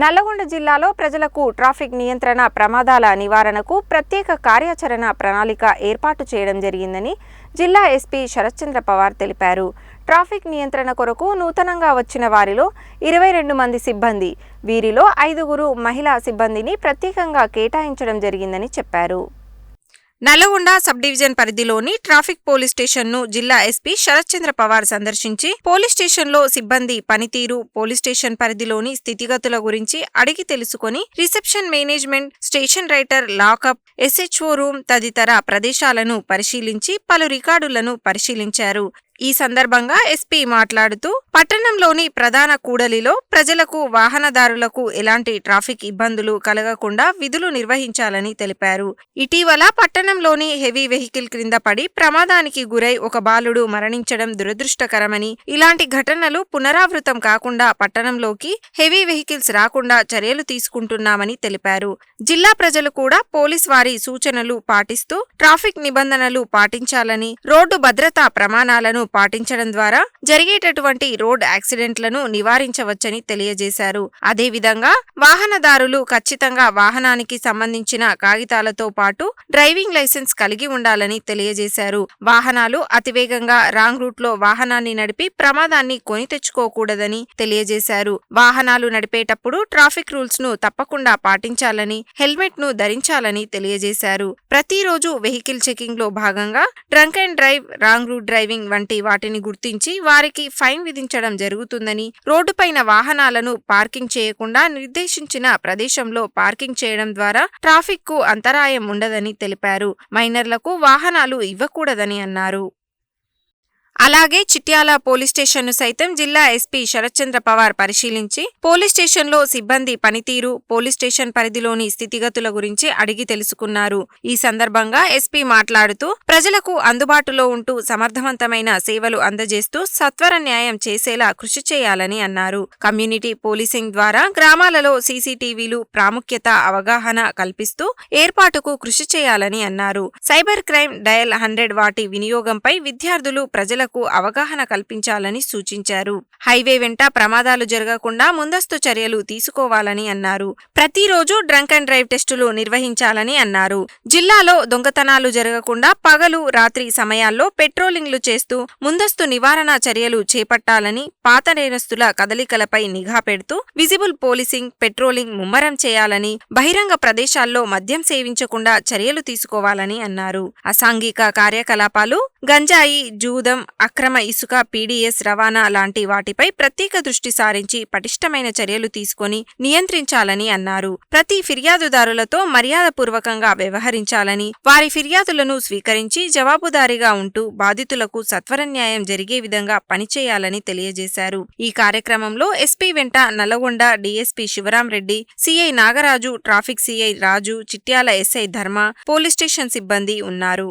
నల్లగొండ జిల్లాలో ప్రజలకు ట్రాఫిక్ నియంత్రణ ప్రమాదాల నివారణకు ప్రత్యేక కార్యాచరణ ప్రణాళిక ఏర్పాటు చేయడం జరిగిందని జిల్లా ఎస్పీ శరత్చంద్ర పవార్ తెలిపారు. ట్రాఫిక్ నియంత్రణ కొరకు నూతనంగా వచ్చిన వారిలో ఇరవై రెండు మంది సిబ్బంది వీరిలో ఐదుగురు మహిళా సిబ్బందిని ప్రత్యేకంగా కేటాయించడం జరిగిందని చెప్పారు. నల్లగొండ సబ్ డివిజన్ పరిధిలోని ట్రాఫిక్ పోలీస్ స్టేషన్ను జిల్లా ఎస్పీ శరత్చంద్ర పవార్ సందర్శించి పోలీస్ స్టేషన్లో సిబ్బంది పనితీరు పోలీస్ స్టేషన్ పరిధిలోని స్థితిగతుల గురించి అడిగి తెలుసుకొని reception management station writer lockup SHO room తదితర ప్రదేశాలను పరిశీలించి పలు రికార్డులను పరిశీలించారు. ఈ సందర్భంగా ఎస్పీ మాట్లాడుతూ పట్టణంలోని ప్రధాన కూడలిలో ప్రజలకు వాహనదారులకు ఎలాంటి ట్రాఫిక్ ఇబ్బందులు కలగకుండా విధులు నిర్వహించాలని తెలిపారు. ఇటీవల పట్టణంలోని హెవీ వెహికల్ క్రింద పడి ప్రమాదానికి గురై ఒక బాలుడు మరణించడం దురదృష్టకరమని ఇలాంటి ఘటనలు పునరావృతం కాకుండా పట్టణంలోకి హెవీ వెహికల్స్ రాకుండా చర్యలు తీసుకుంటున్నామని తెలిపారు. జిల్లా ప్రజలు కూడా పోలీస్ వారి సూచనలు పాటిస్తూ ట్రాఫిక్ నిబంధనలు పాటించాలని రోడ్డు భద్రతా ప్రమాణాలను పాటించడం ద్వారా జరిగేటటువంటి రోడ్ యాక్సిడెంట్లను నివారించవచ్చని తెలియజేశారు. అదేవిధంగా వాహనదారులు ఖచ్చితంగా వాహనానికి సంబంధించిన కాగితాలతో పాటు డ్రైవింగ్ లైసెన్స్ కలిగి ఉండాలని తెలియజేశారు. వాహనాలు అతివేగంగా రాంగ్ రూట్లో వాహనాన్ని నడిపి ప్రమాదాన్ని కొని తెచ్చుకోకూడదని తెలియజేశారు. వాహనాలు నడిపేటప్పుడు ట్రాఫిక్ రూల్స్ను తప్పకుండా పాటించాలని హెల్మెట్ను ధరించాలని తెలియజేశారు. ప్రతిరోజు వెహికల్ చెకింగ్లో భాగంగా drunk and drive wrong route driving వంటి వాటిని గుర్తించి వారికి ఫైన్ విధించడం జరుగుతుందని రోడ్డుపైన వాహనాలను పార్కింగ్ చేయకుండా నిర్దేశించిన ప్రదేశంలో పార్కింగ్ చేయడం ద్వారా ట్రాఫిక్కు అంతరాయం ఉండదని తెలిపారు. మైనర్లకు వాహనాలు ఇవ్వకూడదని అన్నారు. అలాగే చిట్యాల పోలీస్ స్టేషన్ను సైతం జిల్లా ఎస్పీ శరత్చంద్ర పవార్ పరిశీలించి పోలీస్ స్టేషన్లో సిబ్బంది పనితీరు పోలీస్ స్టేషన్ పరిధిలోని స్థితిగతుల గురించి అడిగి తెలుసుకున్నారు. ఈ సందర్భంగా ఎస్పీ మాట్లాడుతూ ప్రజలకు అందుబాటులో ఉంటూ సమర్థవంతమైన సేవలు అందజేస్తూ సత్వర న్యాయం చేసేలా కృషి చేయాలని అన్నారు. కమ్యూనిటీ పోలీసింగ్ ద్వారా గ్రామాలలో సీసీటీవీలు ప్రాముఖ్యత అవగాహన కల్పిస్తూ ఏర్పాటుకు కృషి చేయాలని అన్నారు. సైబర్ క్రైమ్ డయల్ హండ్రెడ్ వాటి వినియోగంపై విద్యార్థులు ప్రజలకు అవగాహన కల్పించాలని సూచించారు. హైవే వెంట ప్రమాదాలు జరగకుండా ముందస్తు చర్యలు తీసుకోవాలని అన్నారు. ప్రతిరోజు డ్రంక్ అండ్ డ్రైవ్ టెస్టులు నిర్వహించాలని అన్నారు. జిల్లాలో దొంగతనాలు జరగకుండా పగలు రాత్రి సమయాల్లో పెట్రోలింగ్లు చేస్తూ ముందస్తు నివారణ చర్యలు చేపట్టాలని పాత నేరస్తుల కదలికలపై నిఘా పెడుతూ విజిబుల్ పోలీసింగ్ పెట్రోలింగ్ ముమ్మరం చేయాలని బహిరంగ ప్రదేశాల్లో మద్యం సేవించకుండా చర్యలు తీసుకోవాలని అన్నారు. అసాంఘిక కార్యకలాపాలు గంజాయి జూదం అక్రమ ఇసుక పీడీఎస్ రవాణా లాంటి వాటిపై ప్రత్యేక దృష్టి సారించి పటిష్టమైన చర్యలు తీసుకొని నియంత్రించాలని అన్నారు. ప్రతి ఫిర్యాదుదారులతో మర్యాదపూర్వకంగా వ్యవహరించాలని వారి ఫిర్యాదులను స్వీకరించి జవాబుదారీగా ఉంటూ బాధితులకు సత్వర న్యాయం జరిగే విధంగా పనిచేయాలని తెలియజేశారు. ఈ కార్యక్రమంలో ఎస్పీ వెంట Nalgonda DSP Shivaram Reddy CI Nagaraju traffic CI Raju Chityal SI Dharma police station సిబ్బంది ఉన్నారు.